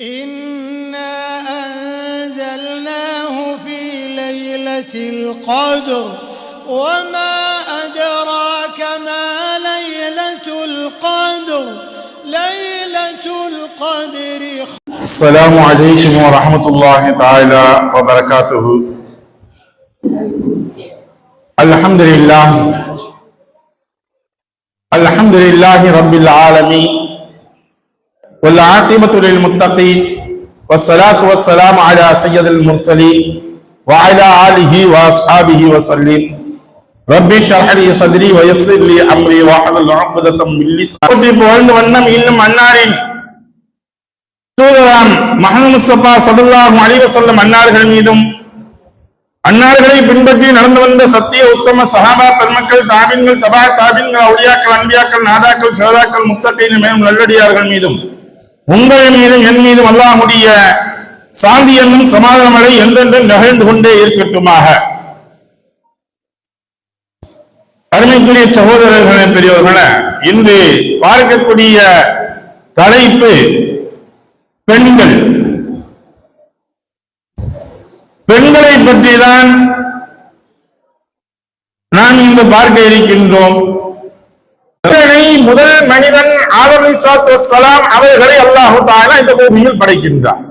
إنا أنزلناه في ليلة القدر وما أدراك ما ليلة القدر ليلة القدر السلام عليكم ورحمة الله تعالى وبركاته. الحمد لله. الحمد لله رب العالمين. والعاقبة للمتقين والصلاة والسلام على سيد المرسلين وعلى آله وأصحابه وسلم ربي اشرح لي صدري ويسر لي أمري واحلل عقدة من لساني புகழ்ந்து வண்ணம் இன்னும் அன்னாரின் தூதராம் மஹமது முஸ்தபா சதுல்லாஹும் அலிவசல்லம் அன்னார்கள் மீதும் அன்னார்களை பின்பற்றி நடந்து வந்த சத்திய உத்தம சஹாபா பெருமக்கள் தாபின்கள் தபா தாபின்கள் அவுலியாக்கள் அன்பியாக்கள் நாதாக்கள் சோதாக்கள் முத்தகையின் மேலும் நல்லடியார்கள் மீதும் உங்கள் மீதும் என் மீதும் அல்லாஹுடைய சாந்தி என்னும் சமாதானமடை என்றென்றும் நிகழ்ந்து கொண்டே இருக்கட்டுமாக. அருமைக்குரிய சகோதரர்களே பெரியவர்களே இன்று பார்க்கக்கூடிய தலைப்பு பெண்கள். பெண்களை பற்றி தான் நாம் இங்கு பார்க்க இருக்கின்றோம். முதல் மனிதன் ஆதம் சலாம் அவர்களை அல்லாஹு தாலா இந்த பூமியில் படைக்கின்றார்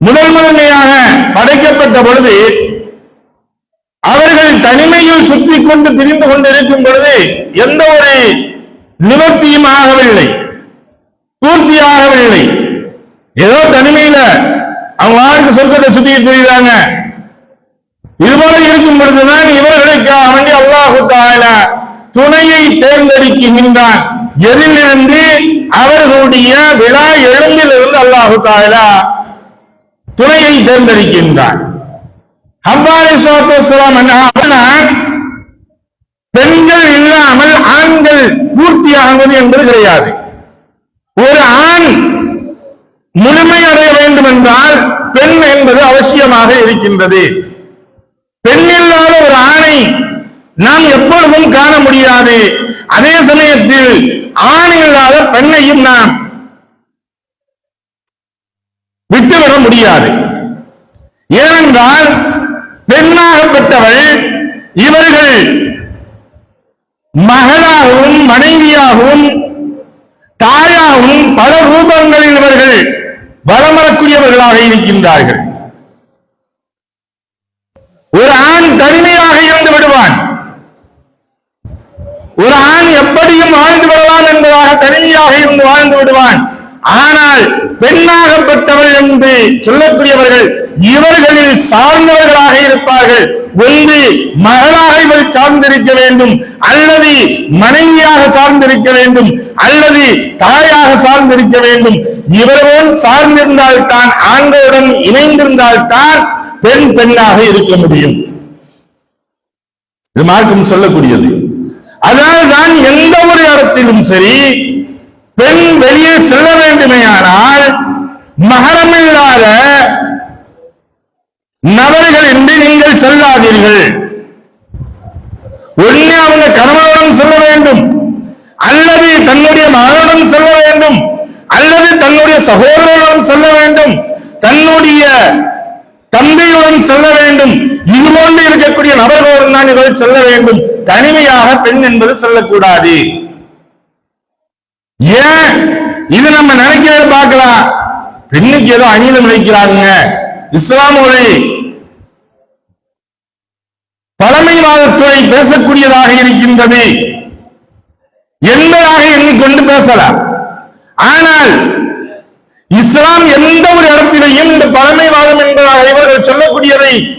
முதல் முதன்மையாக படைக்கப்பட்ட பொழுது அவர்கள் தனிமையில் சுற்றி கொண்டு பிரிந்து கொண்டிருக்கும் பொழுது எந்த ஒரு நிவர்த்தியும் ஆகவில்லை பூர்த்தியாகவில்லை. ஏதோ தனிமையில அவங்க ஆளுக்கு சொர்க்கத்தை சுத்தி தெரியுறாங்க. இது போல இருக்கும் பொழுதுதான் இவர்களுக்காக வேண்டி அல்லாஹு தாலா துணையை தேர்ந்தெடுக்கின்றான். எதிலிருந்து? அவர்களுடைய விழா எழுந்திலிருந்து அல்லாஹு தாலா துணையை தேர்ந்தெடுக்கின்றான். ஹவ்வாரி பெண்கள் இல்லாமல் ஆண்கள் பூர்த்தி ஆகுவது என்பது கிடையாது. ஒரு ஆண் முழுமை அடைய வேண்டும் என்றால் பெண் என்பது அவசியமாக இருக்கின்றது. பெண் இல்லாத நாம் எப்பொழுதும் காண முடியாது. அதே சமயத்தில் ஆண் இல்லாத பெண்ணையும் நாம் விட்டுவிட முடியாது. ஏனென்றால் பெண்ணாகப்பட்டவள் இவர்கள் மகளாகவும் மனைவியாகவும் தாயாகவும் பல ரூபங்களில் இவர்கள் வளம் வரக்கூடியவர்களாக இருக்கின்றார்கள். ஒரு ஆண் தனிமையாக இருந்து விடுவான். எப்படியும் வாழ்ந்து விடலாம் என்பதாக தனிமையாக இருந்து வாழ்ந்து விடுவான். ஆனால் பெண்ணாகப்பட்டவள் என்று சொல்லக்கூடியவர்கள் இவர்களில் சார்ந்தவர்களாக இருப்பார்கள். ஒன்று மகளாக இவர் சார்ந்திருக்க வேண்டும். அல்லது மனைவியாக சார்ந்திருக்க வேண்டும். அல்லது தாயாக சார்ந்திருக்க வேண்டும். இவர்கள் சார்ந்திருந்தால்தான் ஆண்களுடன் இணைந்திருந்தால்தான் பெண் பெண்ணாக இருக்க முடியும். இது மார்க்கம் சொல்லக்கூடியது. அதனால்தான் எந்த ஒரு இடத்திலும் சரி பெண் வெளியே செல்ல வேண்டுமேயானால் மகரமில்லாத நபர்கள் என்று நீங்கள் செல்லாதீர்கள். ஒண்ணு அவங்க கணவனுடன் செல்ல வேண்டும் அல்லது தன்னுடைய மகனுடன் செல்ல வேண்டும் அல்லது தன்னுடைய சகோதரனுடன் செல்ல வேண்டும் தன்னுடைய தந்தையுடன் செல்ல வேண்டும். இது போன்று இருக்கக்கூடிய நபர்களுடன் தான் இவர்கள் செல்ல வேண்டும். தனிமையாக பெண் என்பது செல்லக்கூடாது. ஏன்? இது நம்ம நினைக்கிறத பார்க்கலாம். பெண்ணுக்கு ஏதோ அநீதம் நினைக்கிறாங்க. இஸ்லாம் மொழி. பழமைவாதத்துறை பேசக்கூடியதாக இருக்கின்றது. என்பதாக எண்ணிக்கொண்டு பேசலாம். ஆனால் இஸ்லாம் எந்த ஒரு இடத்திலையும் இந்த பழமைவாதம் என்பதாக இவர்கள் சொல்லக்கூடியதை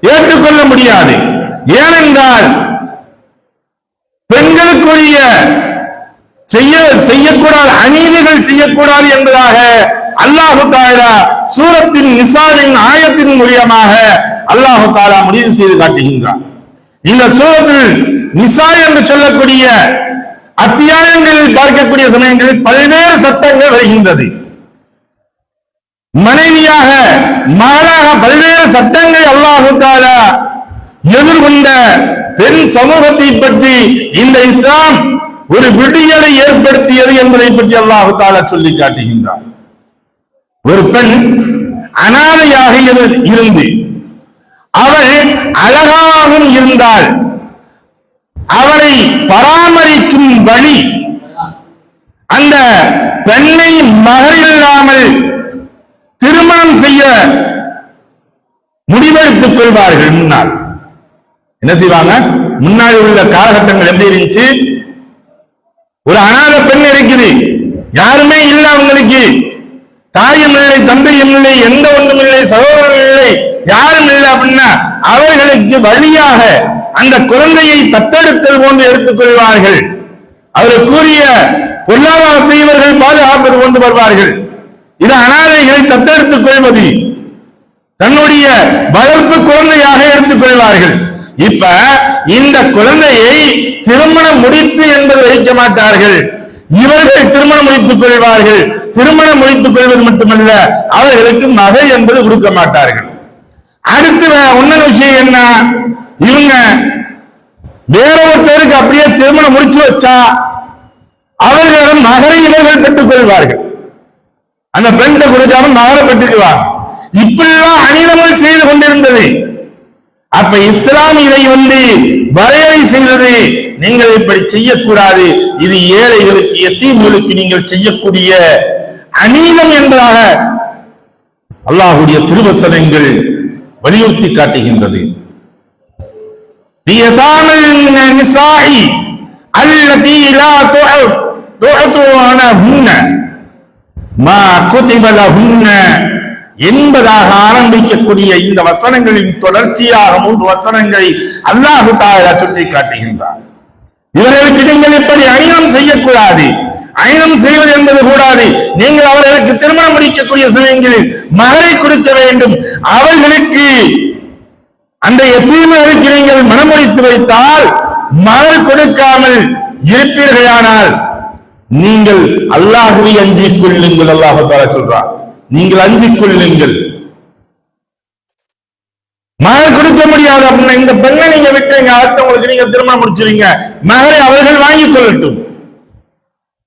ஏற்றுக்கொள்ள முடியாது. ஏனென்றால் பெண்களுக்குரிய செய்ய செய்யக்கூடாது அநீதிகள் செய்யக்கூடாது என்பதாக அல்லாஹு தாலா சூரத்தின் நிசாவின் ஆயத்தின் மூலியமாக அல்லாஹு தாலா முடிவு செய்து காட்டுகின்றார் இந்த சூரத்தில் நிசா என்று சொல்லக்கூடிய அத்தியாயங்களில் பார்க்கக்கூடிய சமயங்களில் பல்வேறு சட்டங்கள் வருகின்றது. மனைவியாக மகளாக பல்வேறு சட்டங்களை அல்லாஹு தாலா எதிர்கொண்ட பெண் சமூகத்தை பற்றி இந்த இஸ்லாம் ஒரு விடியலை ஏற்படுத்தியது என்பதை பற்றி அல்லாஹு தாலா சொல்லி காட்டுகின்றார் ஒரு பெண் அனாதையாக இருந்து அவள் அழகாகவும் இருந்தால் அவளை பராமரிக்கும் வழி அந்த பெண்ணை மகரில்லாமல் திருமணம் செய்ய முடிவெடுத்துக் கொள்வார்கள் முன்னால். என்ன செய்வாங்க? முன்னாடி உள்ள காலகட்டங்கள் எப்படி இருந்துச்சு? ஒரு அனாதை பெண் இருக்குது. யாருமே இல்லை அவங்களுக்கு. தாயும் இல்லை தந்தையும் இல்லை எந்த ஒன்றும் இல்லை சகோதரன் இல்லை யாரும் இல்லை அப்படின்னா அவர்களுக்கு வழியாக அந்த குழந்தையை தத்தெடுத்தல் போன்று எடுத்துக் கொள்வார்கள். அவர் கூறிய பொருளாதாரத்தை இவர்கள் பாதுகாப்பது கொண்டு வருவார்கள். இது அனாதைகளை தத்தெடுத்துக் கொள்வது. தன்னுடைய வளர்ப்பு குழந்தையாக எடுத்துக் கொள்வார்கள். இப்ப இந்த குழந்தையை திருமணம் முடித்து என்பது வைக்க மாட்டார்கள். இவர்கள் திருமணம் முடித்துக் கொள்வார்கள். திருமணம் முடித்துக் கொள்வது மட்டுமல்ல அவர்களுக்கு நகை என்பது கொடுக்க மாட்டார்கள். அடுத்து வே- இன்னொரு விஷயம் என்ன? இவங்க வேற ஒருத்தருக்கு அப்படியே திருமணம் முடிச்சு வச்சா அவர்களிடம் நகரை இவர்கள் பெற்றுக் கொள்வார்கள். அந்த பெண்கிட்ட கொடுக்காம நகர பெற்றுக்குவாங்க. இப்படிலாம் அநிலங்கள் செய்து கொண்டிருந்தது. அப்ப இஸ்லாம் இதை வந்து வரையறை செய்தது நீங்கள் இப்படி செய்யக்கூடாது இது ஏழைகளுக்கு எத்தீம்களுக்கு நீங்கள் செய்யக்கூடிய அநீதம் என்பதாக அல்லாஹுடைய திருவசனங்கள் வலியுறுத்தி காட்டுகின்றது ليتامى النساء التي لا تعط- تعطونهن ما كتب لهن என்பதாக ஆரம்பிக்கக்கூடிய இந்த வசனங்களின் தொடர்ச்சியாக மூன்று வசனங்களை அல்லாஹு தாயா சுட்டி காட்டுகின்றார் இவர்களுக்கு நீங்கள் இப்படி அணியம் செய்யக்கூடாது. அயனம் செய்வது என்பது கூடாது. நீங்கள் அவர்களுக்கு திருமணம் முடிக்கக்கூடிய சமயங்களில் மகளை கொடுக்க வேண்டும். அவர்களுக்கு அந்த எத்தீமர்களுக்கு நீங்கள் மனமுடித்து வைத்தால் மகள் கொடுக்காமல் இருப்பீர்களானால் நீங்கள் அல்லாஹுவை அஞ்சிக் கொள்ளுங்கள் அல்லாஹு தாலா சொல்றார் நீங்கள் அஞ்சிக் கொள்ளுங்கள் மகள் கொடுக்க முடியாது அப்படின்னா இந்த பெண்ணை நீங்க விட்டுறீங்க அடுத்தவங்களுக்கு நீங்க திருமணம் முடிச்சிருங்க. மகளை அவர்கள் வாங்கிக் கொள்ளட்டும்.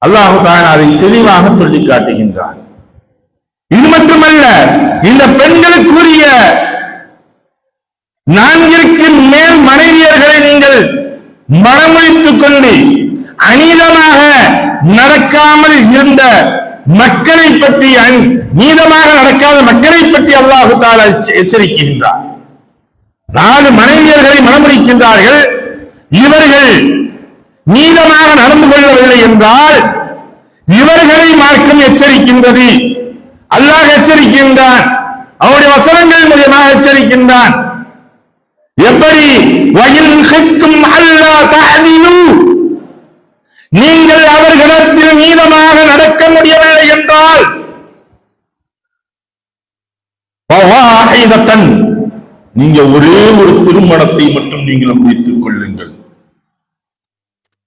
அல்லாஹு தான் அதை தெளிவாக சொல்லி காட்டுகின்றார் இது மட்டுமல்ல இந்த பெண்களுக்குரிய நான்கிற்கு மேல் மனைவியர்களை நீங்கள் மனமுழித்துக் கொண்டு அநீதமாக நடக்காமல் இருந்த மக்களை பற்றி நீதமாக நடக்காத மக்களை பற்றி அல்லாஹு தாலா எச்சரிக்கின்றார். நாலு மனைவியர்களை மனமுடிக்கின்றார்கள் இவர்கள் நீதமாக நடந்து கொள்ளவில்லை என்றால் இவர்களை மார்க்கம் எச்சரிக்கின்றது. அல்லாஹ் எச்சரிக்கின்றான். அவருடைய வசனங்கள் மூலியமாக எச்சரிக்கின்றான். எப்படி? நீங்கள் அவர்களிடத்தில் நீதமாக நடக்க முடியவில்லை என்றால் ஃபவாஹிதத்தன் நீங்க ஒரே ஒரு திருமணத்தை மட்டும் நீங்கள் முடித்துக் கொள்ளுங்கள்.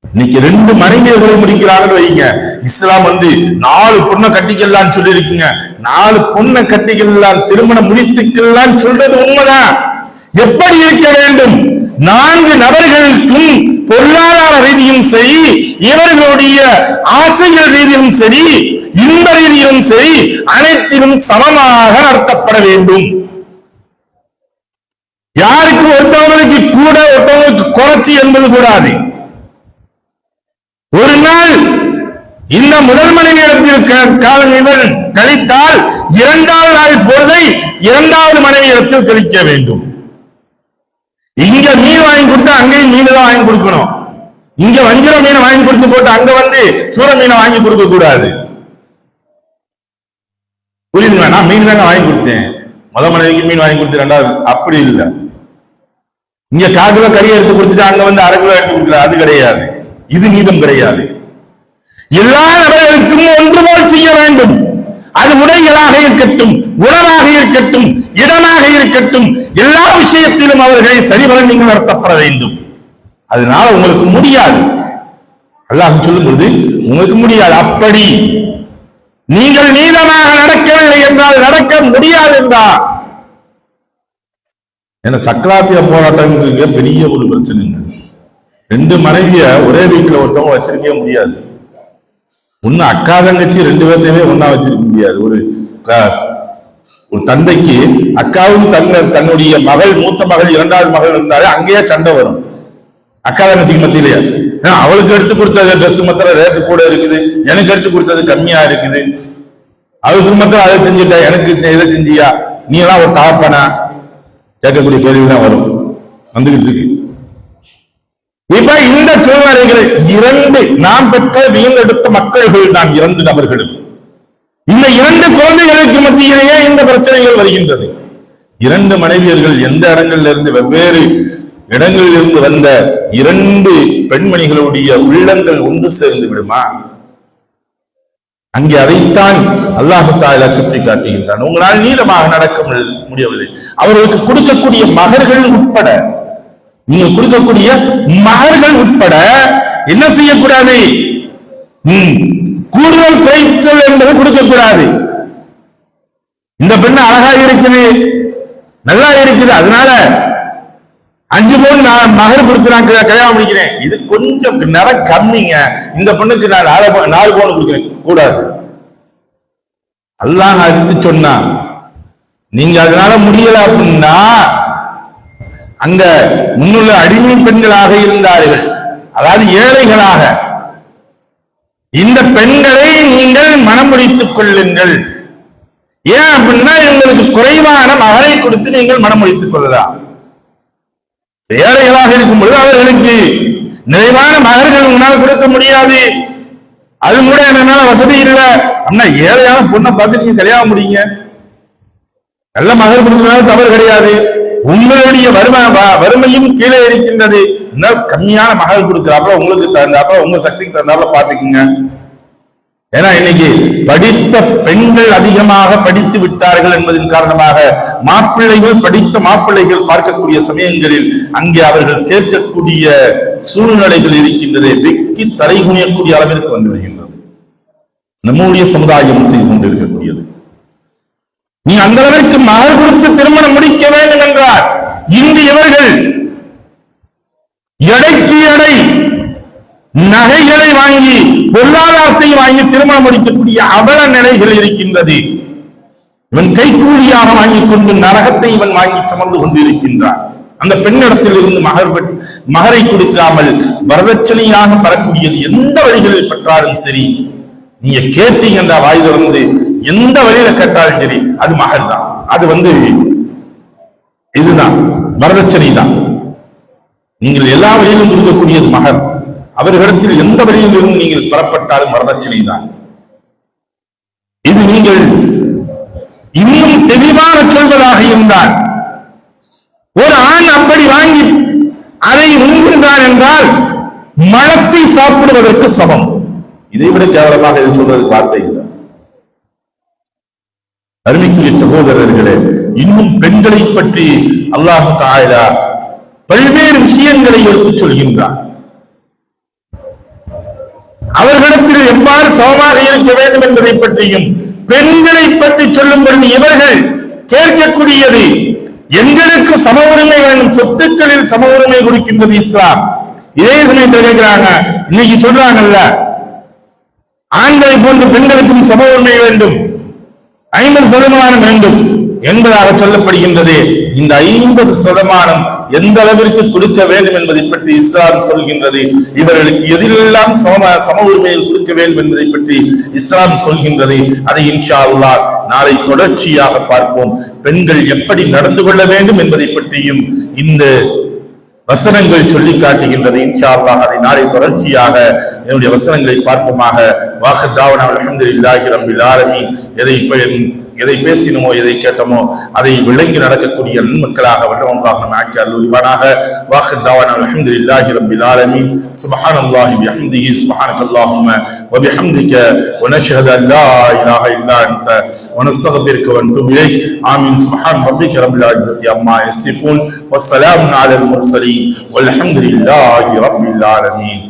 இன்னைக்கு ரெண்டு மனைவியர்களை முடிக்கிறார்கள் வைங்க. இஸ்லாம் வந்து நாலு பொண்ணை கட்டிக்கலாம்னு சொல்லி இருக்குங்க நாலு பொண்ணை கட்டிக்கலாம் திருமணம் முடித்துக்கலாம் சொல்றது உண்மைதான். எப்படி இருக்க வேண்டும்? நான்கு நபர்களுக்கும் பொருளாதார ரீதியும் சரி இவர்களுடைய ஆசைகள் ரீதியும் சரி இன்ப ரீதியும் சரி அனைத்திலும் சமமாக நடத்தப்பட வேண்டும். யாருக்கு ஒருத்தவங்களுக்கு கூட ஒருத்தவங்களுக்கு குறைச்சி என்பது கூடாது. ஒரு நாள் இந்த முதல் மணி நேரத்தில் க- காலம் இவன் கழித்தால் இரண்டாவது நாள் பொழுதை இரண்டாவது மணி நேரத்தில் கழிக்க வேண்டும். இங்க மீன் வாங்கி கொடுத்தா அங்கேயும் மீன் தான் வாங்கி கொடுக்கணும். இங்க வஞ்சிர மீனை வாங்கி கொடுத்து போட்டு அங்க வந்து சூர மீனை வாங்கி கொடுக்க கூடாது. புரியுதுங்களா நான் மீன் தாங்க வாங்கி கொடுத்தேன். முத மனைவிக்கு மீன் வாங்கி கொடுத்து ரெண்டாவது அப்படி இல்லை. இங்க கால் கிலோ கறி எடுத்து கொடுத்துட்டு அங்க வந்து அரை கிலோ எடுத்து கொடுக்குற அது கிடையாது. இது நீதம் கிடையாது. எல்லா நபர்களுக்கும் ஒன்று போல் செய்ய வேண்டும். அது உடைகளாக இருக்கட்டும் உணவாக இருக்கட்டும் இடமாக இருக்கட்டும் எல்லா விஷயத்திலும் அவர்களை சரிவர நீங்கள் நடத்தப்பட வேண்டும். அதனால உங்களுக்கு முடியாது. அல்லாஹ் சொல்லும் பொழுது உங்களுக்கு முடியாது. அப்படி நீங்கள் நீதமாக நடக்கவில்லை என்றால் நடக்க முடியாது என்றார் ஏன்னா சக்கராத்திய போராட்டங்கிறதுங்க பெரிய ஒரு பிரச்சனைங்க. ரெண்டு மனைவிய ஒரே வீட்டுல ஒருத்தவங்க வச்சிருக்கவே முடியாது. ஒண்ணு அக்கா தங்கச்சி ரெண்டு பேர்த்தையுமே ஒன்னா வச்சிருக்க முடியாது. ஒரு ஒரு தந்தைக்கு அக்காவும் தங்க தன்னுடைய மகள் மூத்த மகள் இரண்டாவது மகள் இருந்தாலே அங்கேயே சண்டை வரும். அக்கா தங்கச்சிக்கு மத்தியிலேயே. ஏன்னா, அவளுக்கு எடுத்து கொடுத்தது ட்ரெஸ் மாத்திரம் ரேட்டு கூட இருக்குது. எனக்கு எடுத்து கொடுத்தது கம்மியா இருக்குது. அவளுக்கு மாத்திரம் அதை செஞ்சுட்டா எனக்கு இதை செஞ்சியா? நீ எல்லாம் ஒரு தாப்பனா கேட்கக்கூடிய கேள்விதான் வரும். வந்துகிட்டு இருக்கு. இப்ப இந்த சூழ்நிலைகள் இரண்டு நாம் பெற்ற வீணெடுத்த மக்கள்கள் தான் இரண்டு நபர்களும் இந்த இரண்டு குழந்தைகளுக்கு மத்தியிலேயே இந்த பிரச்சனைகள் வருகின்றது. இரண்டு மனைவியர்கள் எந்த இடங்களில் இருந்து வெவ்வேறு இடங்களில் இருந்து வந்த இரண்டு பெண்மணிகளுடைய உள்ளங்கள் ஒன்று சேர்ந்து விடுமா? அங்கே அதைத்தான் அல்லாஹு தாலா சுற்றி காட்டுகின்றான் உங்களால் நீளமாக நடக்க முடியவில்லை. அவர்களுக்கு கொடுக்கக்கூடிய மகர்கள் உட்பட நீங்க கொடுக்கக்கூடிய மகர்கள் உட்பட என்ன செய்யக்கூடாது? கூடுதல் குறைத்தல் என்பது கொடுக்கக்கூடாது. இந்த பெண்ணு அழகா இருக்குது நல்லா இருக்குது. அதனால அஞ்சு பவுன் நான் மகர் கொடுத்து நான் கல்யாணம் முடிக்கிறேன் இது கொஞ்சம் நிறம் கம்மிங்க. இந்த பொண்ணுக்கு நான் நாலு நாலு பவுன் கொடுக்குறேன். கூடாது. அல்லாஹ் அறிந்து சொன்னா நீங்க அதனால முடியல அப்படின்னா அங்க முன்னுள்ள அடிமை பெண்களாக இருந்தார்கள். அதாவது ஏழைகளாக. இந்த பெண்களை நீங்கள் மனம் முடித்துக் கொள்ளுங்கள். ஏன் அப்படின்னா எங்களுக்கு குறைவான மகளை கொடுத்து நீங்கள் மனம் முடித்துக் கொள்ளலாம். ஏழைகளாக இருக்கும் பொழுது அவர்களுக்கு நிறைவான மகர்கள் உங்களால் கொடுக்க முடியாது. அது கூட என்னால வசதி இல்லை. அப்படின்னா ஏழையான பொண்ணை பார்த்து நீங்க கல்யாணம் முடியுங்க நல்ல மகர் கொடுக்கறதுனால தவறு கிடையாது. உங்களுடைய வறுமை வறுமையும் கீழே இருக்கின்றது. இன்னும் கம்மியான மகள் கொடுக்குறாப்புல உங்களுக்கு தகுந்தாப்புல உங்க சக்திக்கு தகுந்தாப்புல பாத்துக்குங்க ஏன்னா இன்னைக்கு படித்த பெண்கள் அதிகமாக படித்து விட்டார்கள் என்பதன் காரணமாக மாப்பிள்ளைகள் படித்த மாப்பிள்ளைகள் பார்க்கக்கூடிய சமயங்களில் அங்கே அவர்கள் கேட்கக்கூடிய சூழ்நிலைகள் இருக்கின்றது வெக்கி தலைகுனியக்கூடிய அளவிற்கு வந்து விடுகின்றது. நம்முடைய சமுதாயம் செய்து கொண்டிருக்கக்கூடியது. நீ அந்த அளவிற்கு மகள் கொடுத்து திருமணம் முடிக்க வேண்டும் என்றார். இன்று இவர்கள் எடைக்கு எடை நகைகளை வாங்கி பொருளாதாரத்தை வாங்கி திருமணம் முடிக்கக்கூடிய அவல நிலைகள் இருக்கின்றது. இவன் கைக்கூலியாக வாங்கிக் கொண்டு நரகத்தை இவன் வாங்கி சமர்ந்து கொண்டிருக்கின்றான். அந்த பெண்ணிடத்தில் இருந்து மகர் மகரை கொடுக்காமல் வரதட்சணையாக பெறக்கூடியது எந்த வழிகளில் பெற்றாலும் சரி நீங்க கேட்டீங்க வாய் திறந்து எந்த வழியில கேட்டாலும் சரி அது மகர் தான். அது வந்து இதுதான் வரதட்சணை தான் நீங்கள் எல்லா வழியிலும் கொடுக்கக்கூடியது மகர். அவர்களிடத்தில் எந்த வழியில் இருந்து நீங்கள் பெறப்பட்டாலும் வரதட்சணை தான் இது நீங்கள் இன்னும் தெளிவாக சொல்வதாக இருந்தால் ஒரு ஆண் அப்படி வாங்கி அதை உண்கின்றான் என்றால் மலத்தை சாப்பிடுவதற்கு சமம். இதை விட கேவலமாக இது சொல்வது வார்த்தை இல்லை அருமைக்குரிய சகோதரர்களே இன்னும் பெண்களை பற்றி அல்லாஹு தாயலா பல்வேறு விஷயங்களை எடுத்துச் சொல்கின்றார் அவர்களிடத்தில் எவ்வாறு சமமாக இருக்க வேண்டும் என்பதை பற்றியும் பெண்களை பற்றி சொல்லும் பொழுது இவர்கள் கேட்கக்கூடியது எங்களுக்கு சம உரிமை வேண்டும் சொத்துக்களில் சம உரிமை கொடுக்கின்றது இஸ்லாம். இதே சமயத்தில் கேட்கிறாங்க இன்னைக்கு சொல்றாங்கல்ல ஆண்களை போன்று பெண்களுக்கும் சம உரிமை வேண்டும். ஐம்பது சதமானம் வேண்டும் என்பதாக சொல்லப்படுகின்றது. இந்த ஐம்பது சதமானம் எந்த அளவிற்கு கொடுக்க வேண்டும் என்பதை பற்றி இஸ்லாம் சொல்கின்றது. இவர்களுக்கு எதிலெல்லாம் சம சம உரிமையில் கொடுக்க வேண்டும் என்பதை பற்றி இஸ்லாம் சொல்கின்றது. அதை இன்ஷா உள்ளார் நாளை தொடர்ச்சியாக பார்ப்போம். பெண்கள் எப்படி நடந்து கொள்ள வேண்டும் என்பதை பற்றியும் இந்த வசனங்கள் சொல்லி காட்டுகின்றது இன்ஷா அல்லாஹ் அதை நாளை தொடர்ச்சியாக என்னுடைய வசனங்களை பார்ப்போமாக. வாக்கு தாவனம் அலமது இல்லாஹி ரப்பில் ஆலமீன். எதை பே- எதை பேசினோமோ எதை கேட்டோமோ அதை விளங்கி நடக்கக்கூடிய நன்மக்களாக வல்லவங்களாக நம்ம ஆக்கி அருள்வானாக வாஹ் தாவனா அல்ஹம்துலில்லாஹி ரப்பில் ஆலமீன் சுப்ஹானல்லாஹி பிஹம்திஹி சுப்ஹானக அல்லாஹும்ம وبحمدك ونشهد ان لا اله الا انت ونستغفرك ونتوب اليك امين سبحان ربك رب العزه عما يصفون والسلام على المرسلين والحمد لله رب العالمين